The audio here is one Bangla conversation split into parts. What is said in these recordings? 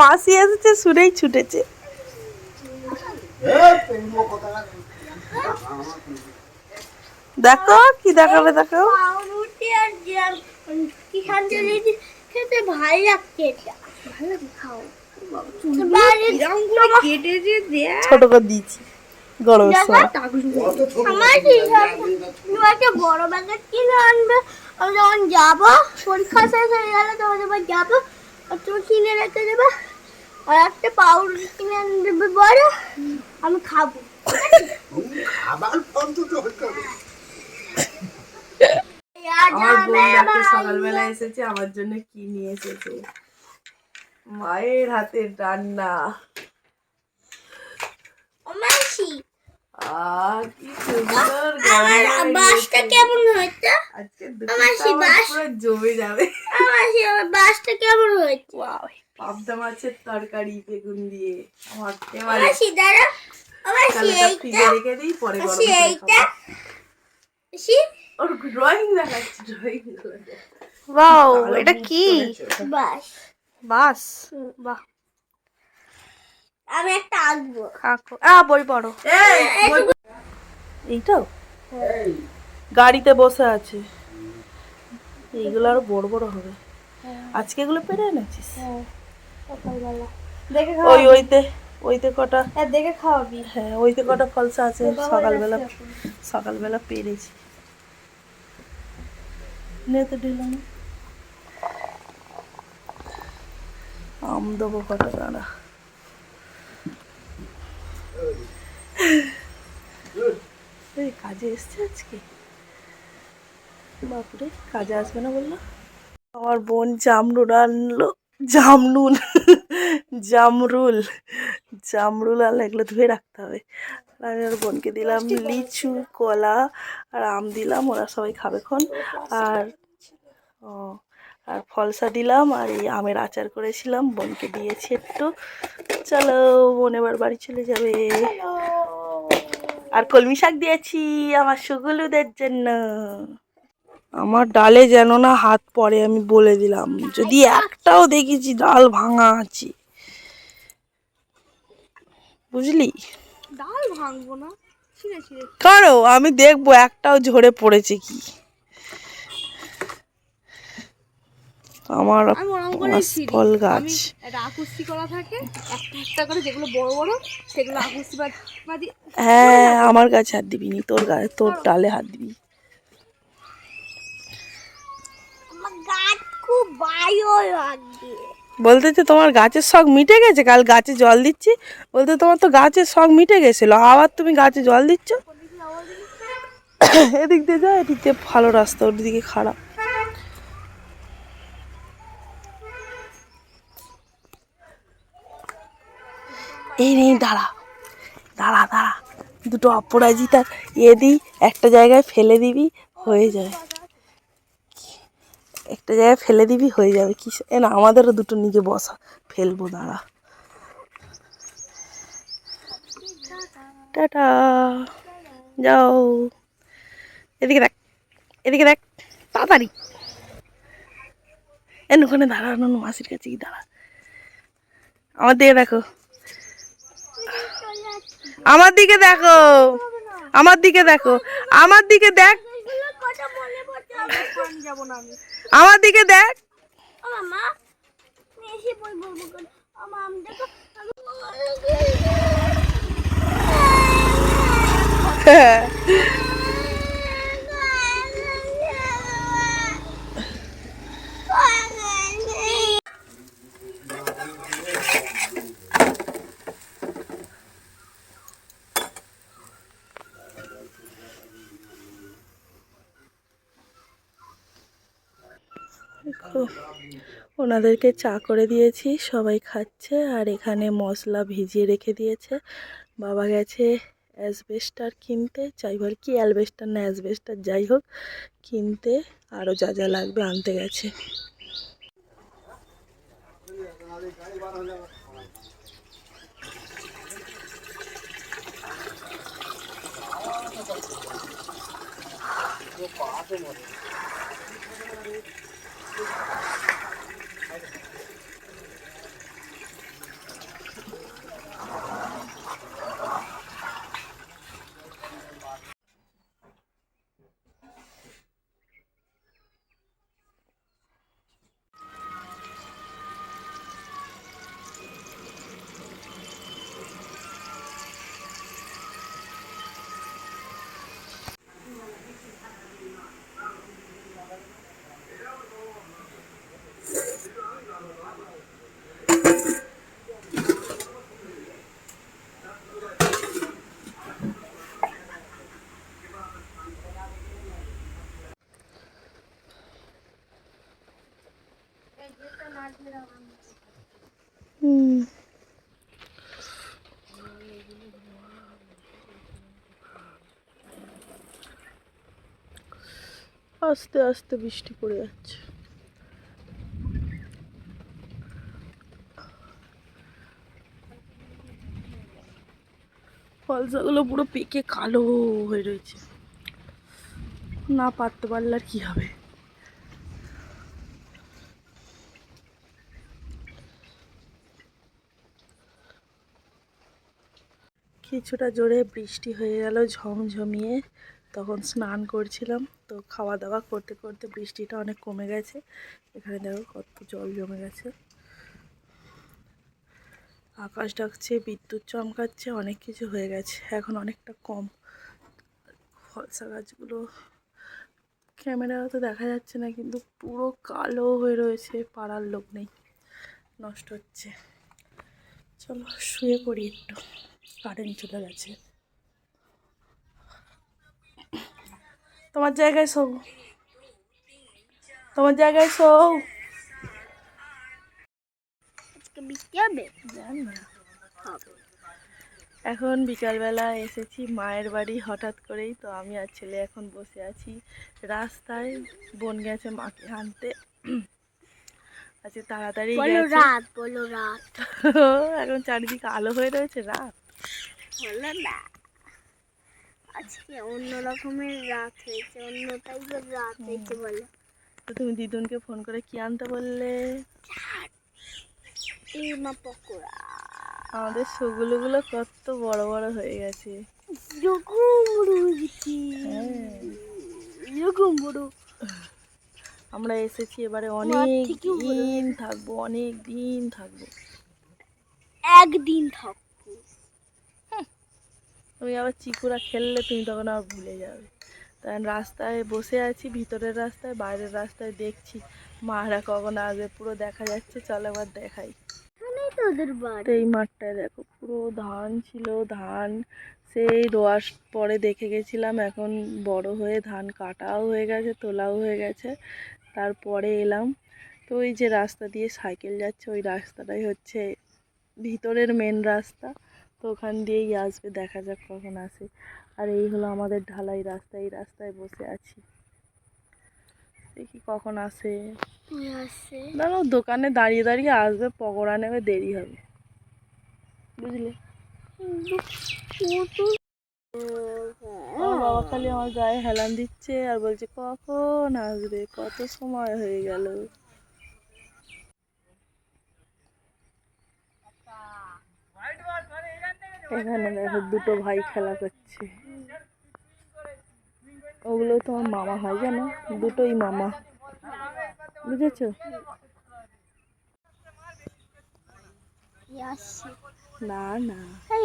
মাসি এসেছে শুনেই ছুটেছে। দেখো কি দেখাবে দেখো। খেতে ভালো লাগছে ভালো খাও। ছোট করে দিয়েছি গরমের সময় বড় কিনে আনবে আমি যখন যাব পরীক্ষা শেষ হয়ে গেলে তখন এবার যাব তুমি কিনে রেখে দেবে। আর একটা পাউরুটি কিনে দেবে বড়। আমি খাব। হতে হবে। আমার বোন সকালবেলা এসেছে আমার জন্য কি নিয়ে এসেছে? মায়ের হাতের রান্না। বাসটা কেমন হয়েছে? আমার বাস। জমে যাবে। আমার বাসটা কেমন হয়েছে? পাবদা মাছের তরকারি বেগুন দিয়ে। আমার মাসি দাঁড়া মাসি তাহলে এইটা রেখে দিই পরে গরম এইটা খাব। ওর ড্রয়িং দেখাচ্ছে ড্রয়িং বাও এটা কি? বাস। বাস? বাহ। আমি একটা আঁকবো আ বই পড়ো। এইটাও গাড়িতে বসে আছে। এইগুলো আরও বড় বড় হবে। আজকে এগুলো পেরে এনেছিস? দেখে ওই ওইতে ওইতে কটা খাওয়া দেখে খাওয়াবি। হ্যাঁ ওইতে কটা ফলসা আছে সকালবেলা সকালবেলা পেরেছি। নে তো ঢেলাম আম দেবো কটা দাঁড়া। এই কাজে এসছে আজকে? বাপরে কাজে আসবে না বলল? আমার বোন জামরুল আনলো। জামনুন জামরুল জামরুল আনলো এগুলো ধুয়ে রাখতে হবে। আর আমি ওর বোনকে দিলাম লিচু কলা আর আম দিলাম ওরা সবাই খাবে খন আর ও আর ফলসা দিলাম আর এই আমের আচার করেছিলাম বোনকে দিয়েছি একটু। চলো বোন এবার বাড়ি চলে যাবে। আর কলমি শাক দিয়েছি আমার সুগুলুদের জন্য। আমার ডালে যেন না হাত পড়ে আমি বলে দিলাম। যদি একটাও দেখেছি ডাল ভাঙা আছে। বুঝলি? ডাল ভাঙবো না? কারও আমি দেখব একটাও ঝরে পড়েছে কি আমার আমি ওরকম করে ছিঁড়ি ফল আমি গাছ একটা আকুস্তি করা থাকে একটা একটা করে যেগুলো বড় বড় সেগুলো আকুস্তি বা বা গাছ হ্যাঁ আমার গাছে হাত দিবি নি তোর গাছ তোর ডালে হাত দিবি। আমার গাছ খুব বায়ো লাগে বলতেছে তোমার গাছের শখ মিটে গেছে কাল গাছে জল দিচ্ছি। বলতে তোমার তো গাছের শখ মিটে গেছিল আবার তুমি গাছে জল দিচ্ছ। এদিক দিয়ে যা এদিক দিয়ে ভালো রাস্তা ওর দিকে খারাপ। এই নেই দাঁড়া। দাঁড়া দাঁড়া। দুটো অপরাজিতার এ দিই, একটা জায়গায় ফেলে দিবি, হয়ে যায় একটা জায়গায় ফেলে দিবি, হয়ে যাবে। কি এ না, আমাদেরও দুটো নিজে বসা। ফেলব, দাঁড়া। টাটা। যাও। এদিকে দেখ এদিকে দেখ, তাড়াতাড়ি। এন ওখানে দাঁড়ানো, মাসির কাছে কি দাঁড়া। আমার দিকে দেখো। আমার দিকে দেখো। আমার দিকে দেখো। আমার দিকে দেখ। আমার দিকে দেখ। আমার মা আমি এসে বই বলব করে আমার আম দেখো দেখো, ওনাদেরকে চা করে দিয়েছি, সবাই খাচ্ছে আর এখানে মশলা ভিজিয়ে রেখে দিয়েছে। বাবা গেছে অ্যাসবেস্টার কিনতে চাই বল কি অ্যালবেস্টার না, অ্যাসবেস্টার যাই হোক, কিনতে আরও যা যা লাগবে আনতে গেছে। Hadi. আস্তে আস্তে বৃষ্টি পড়ে যাচ্ছে। ফলসাগুলো পুরো পেকে কালো হয়ে রয়েছে। না পারতে পারলে আর কি হবে? কিছুটা জোরে বৃষ্টি হয়ে গেল ঝমঝমিয়ে। তখন স্নান করছিলাম, তো খাওয়া দাওয়া করতে করতে বৃষ্টিটা অনেক কমে গেছে। এখানে দেখো কত জল জমে গেছে। আকাশ ডাকছে, বিদ্যুৎ চমকাচ্ছে, অনেক কিছু হয়ে গেছে। এখন অনেকটা কম। ফলসা গাছগুলো, ক্যামেরা তো দেখা যাচ্ছে না, কিন্তু পুরো কালো হয়ে রয়েছে, পাড়ার লোক নেই। নষ্ট হচ্ছে। চলো শুয়ে পড়ি একটু। কারেন্ট চলে গেছে। তোমার জায়গায় শোও। তোমার জায়গায় না এখন বিকালবেলা এসেছি মায়ের বাড়ি হঠাৎ করেই তো আমি আর ছেলে এখন বসে আছি। রাস্তায় বোন গেছে মাকে আনতে। আজকে তাড়াতাড়ি রাত বলো রাত। এখন চারিদিকে আলো হয়ে রয়েছে রাত। বলো না আজকে অন্য রকমের রাত হয়েছে অন্য টাইপের রাত হয়েছে বলো। তো তুমি দিদুনকে ফোন করে কি আনতে বললে? টিমা পকোড়া। আমাদের সুগুলোগুলো কত বড় বড় হয়ে গেছে। এরকম বড় হ্যাঁ। এরকম বড় আমরা এসেছি এবারে অনেক দিন থাকব অনেক দিন থাকব। একদিন থাকব তুমি আবার চিকুরা খেললে তুমি তখন আবার ভুলে যাবে। তাই রাস্তায় বসে আছি ভিতরের রাস্তায় বাইরের রাস্তায় দেখছি। মারা কখন আসবে? পুরো দেখা যাচ্ছে চল এবার দেখাই। তো এই মাঠটায় দেখো পুরো ধান ছিল ধান। সেই রোয়ার পরে দেখে গেছিলাম এখন বড় হয়ে ধান কাটাও হয়ে গেছে তোলাও হয়ে গেছে। তারপরে এলাম। তো ওই যে রাস্তা দিয়ে সাইকেল যাচ্ছে ওই রাস্তাটাই হচ্ছে ভিতরের মেন রাস্তা। তো ওখান দিয়েই আসবে দেখা যাক কখন আসে। আর এই হলো আমাদের ঢালাই রাস্তা এই রাস্তায় বসে আছি। দেখি কখন আসে। দেখো দোকানে দাঁড়িয়ে দাঁড়িয়ে আসবে পকোড়া নেবে দেরি হবে। বুঝলে? আমার বাবা খালি আমার গায়ে হেলান দিচ্ছে আর বলছে কখন আসবে? কত সময় হয়ে গেল? এখানে দেখো দুটো ভাই খেলা করছে। ওগুলো তোমার মামা হয় জানো? দুটোই মামা। বুঝেছ? না না।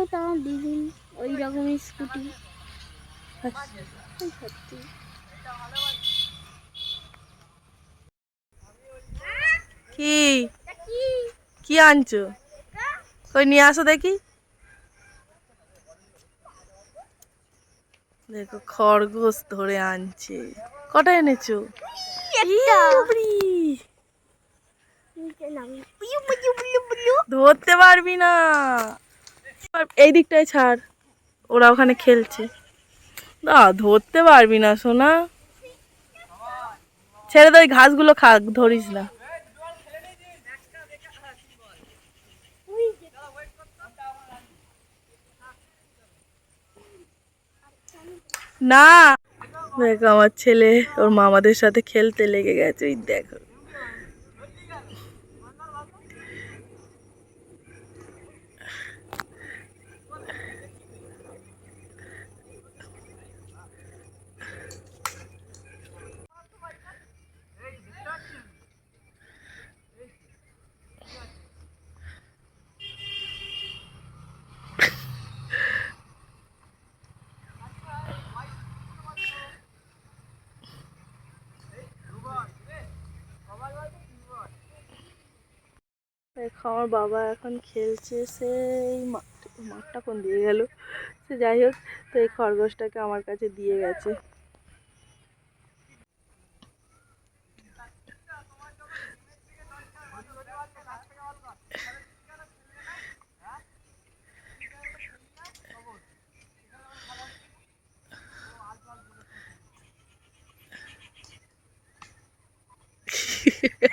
ওটা আমার দিদিন ওই রকমের স্কুটি। সত্যি কি? কি আনছো? কই নিয়ে আসো দেখি। দেখো খরগোশ ধরে আনছে। কটা এনেছো? বুলু ধরতে পারবি না। এই দিকটায় ছাড় ওরা ওখানে খেলছে। না ধরতে পারবি না সোনা। ছেড়ে দে ওই ঘাসগুলো খাক ধরিস না। না। দেখো আমার ছেলে ওর মামাদের সাথে খেলতে লেগে গেছে ওই দেখো। আমার বাবা এখন খেলছে সেই মাঠ, মাঠটা কোন দিয়ে গেল সে যাই হোক, তো এই খরগোশটাকে আমার কাছে দিয়ে গেছে Yeah.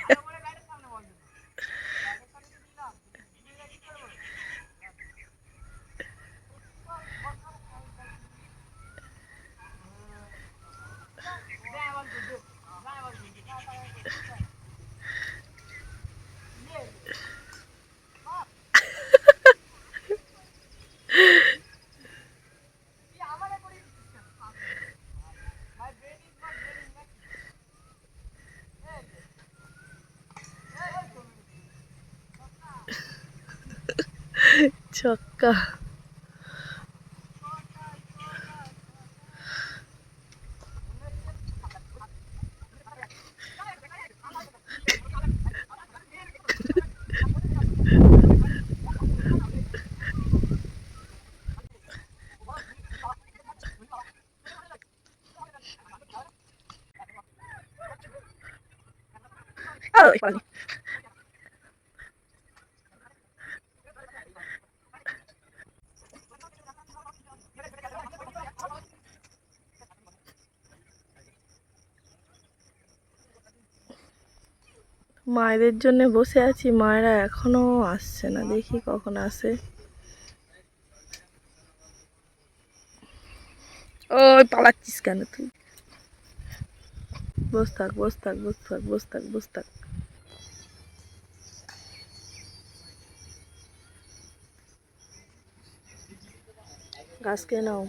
ছক্কা Ay, para মায়েদের জন্য বসে আছি, মায়েরা এখনও আসছে না। দেখি কখন আসে। ওই পালাচ্ছিস কেন তুই? বস থাক বস থাক বস থাক বস থাক বস থাক। গাছ কে নাও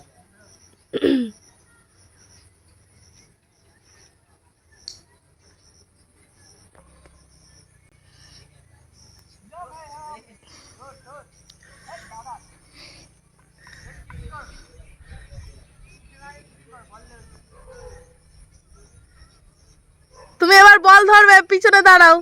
তুমি এবার বল ধরবে দাঁড়াও।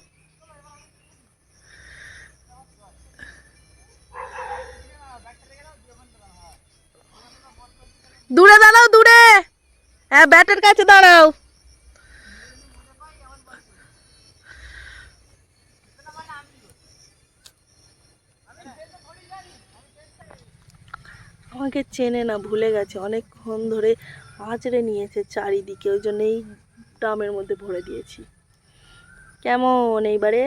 দূরে দাঁড়াও, দূরে। হ্যাঁ ব্যাটের কাছে দাঁড়াও। আমাকে চেনে না, ভুলে গেছে। অনেকক্ষণ ধরে আঁচড়ে নিয়েছে চারিদিকে, ওই জন্যই ড্রামের মধ্যে ভরে দিয়েছি। কেমন? এইবারে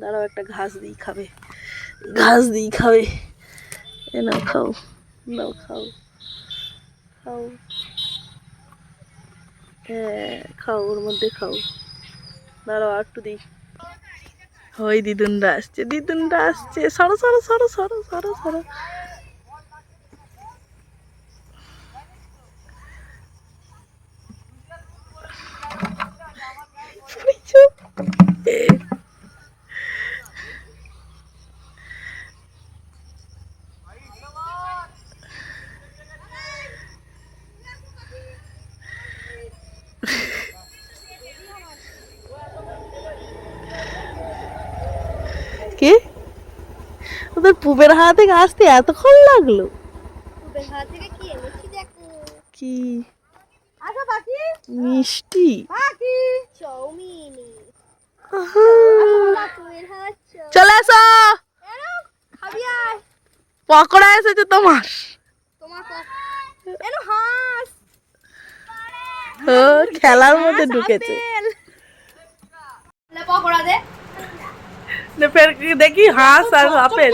দাঁড়াও, একটা ঘাস দিই খাবে। ঘাস দিই খাবে। এ নাও খাও নাও খাও খাও। হ্যাঁ খাও, ওর মধ্যে খাও। দাঁড়াও, আর একটু দিই। ওই দিদুনরা আসছে দিদুনরা আসছে। সরো সরো সরো সরো সরো সরো চুপ কে ওদের পুবের হাত থেকে আসতে এতক্ষণ লাগল? কি আসো পাখি মিষ্টি। হাত চলে। আয়। পকোড়া এসেছে তোমার। ও খেলার মধ্যে ঢুকেছে। পকোড়া দে। ফের দেখি হাঁস আর আপেল।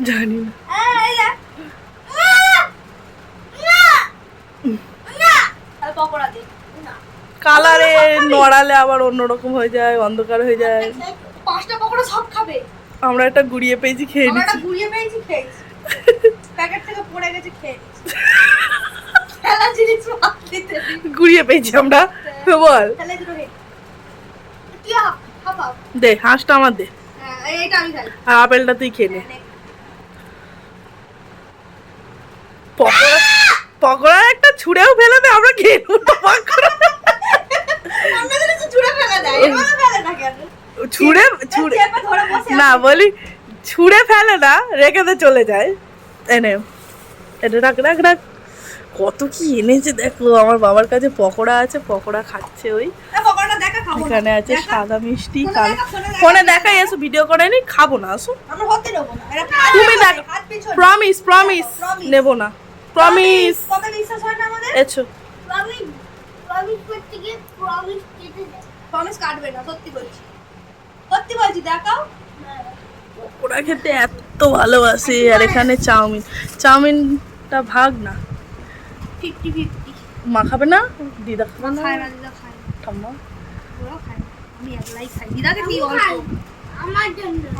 জানি না। এই যে আর পকোড়া দে না। কালারে নড়ালে আবার অন্যরকম হয়ে যায় অন্ধকার হয়ে যায়। পাঁচটা পকোড়া সব খাবে। আমরা একটা গুড়িয়ে পেয়েছি খেয়ে আমরা গুড়িয়ে পেয়েছি খেয়েছি। প্যাকেট থেকে পড়ে গেছে খেয়ে নিচ্ছি খেলা জিনিস বাদ গুড়িয়ে পেয়েছি আমরা। বল। দে হাঁসটা আমার দে। হ্যাঁ আর আপেলটা তুই খেয়ে নে। পকোড়া পকোড়া একটা ছুঁড়েও ফেলে দে আমরা খেয়ে নেব তো পকোড়া। তো ছুঁড়ে ছুঁড়ে না বলি ছুঁড়ে ফেলে না রেখে দিয়ে চলে যায়। এনে এটা রাখ রাখ রাখ। কত কি এনেছে দেখো আমার বাবার কাছে পকোড়া আছে পকোড়া খাচ্ছে ওই। এখানে আছে সাদা মিষ্টি ফোনে কালো ফোনে দেখা। দেখাই এসো ভিডিও করে নি খাব না আসো। না। তুমি দেখো প্রমিস প্রমিস নেব না। প্রমিস কবে বিশ্বাস হয় না আমাদের? এছো। প্রমিস প্রমিস করতে গিয়ে প্রমিস কেটে যায়। প্রমিস কাটবে না সত্যি বলছি। সত্যি বলছি দেখাও। পকোড়া খেতে এত ভালোবাসে আর এখানে চাউমিন। চাউমিনটা ভাগ না। মা খাবে না? দিদা খাবে না? খায় না দিদা খায় না। ঠাম্মা। একলাই খাই দিদাকে দিই অল্প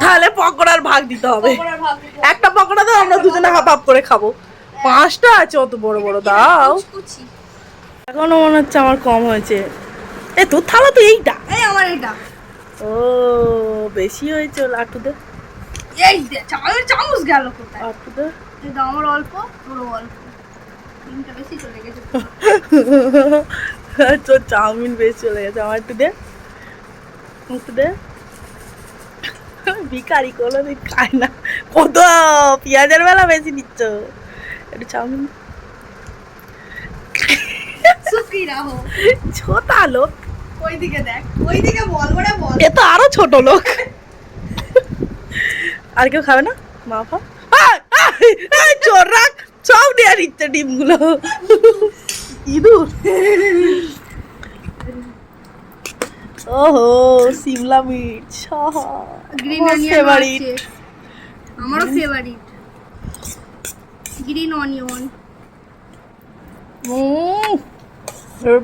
তাহলে পকোড়ার ভাগ দিতে হবে। একটা পকোড়া দাও আমরা দুজনে হাফ হাফ করে খাব। পাঁচটা আছে অত বড় বড় দাও। এখনও মনে হচ্ছে আমার কম হয়েছে। এ তোর থালা তো এইটা। এই আমার এটা ও বেশি হয়েছে লাটুদের এই দে চামচ চামচ গেল কোথায়? দে। এই আমার অল্প তোরও অল্প। তিনটা বেশি চলে গেছে। তোর চাউমিন বেশ চলে গেছে আমার একটু দে। একটু ভিকারি কোনো দিন খায় না। কত পেঁয়াজের বেলা বেশি নিচ্ছ। একটু চাউমিন। ছোটা লোক। ওইদিকে দেখ ওইদিকে বল বড়া বল। এ তো আরও ছোট লোক। আর কেউ খাবে না? মা ফা চোর রাখ সব দেওয়া নিচ্ছে ডিমগুলো। ইঁদুর। ওহো সিমলা মির্চ গ্রিন. আছে। আমারও ফেভারিট গ্রিন অনিয়ন ও Very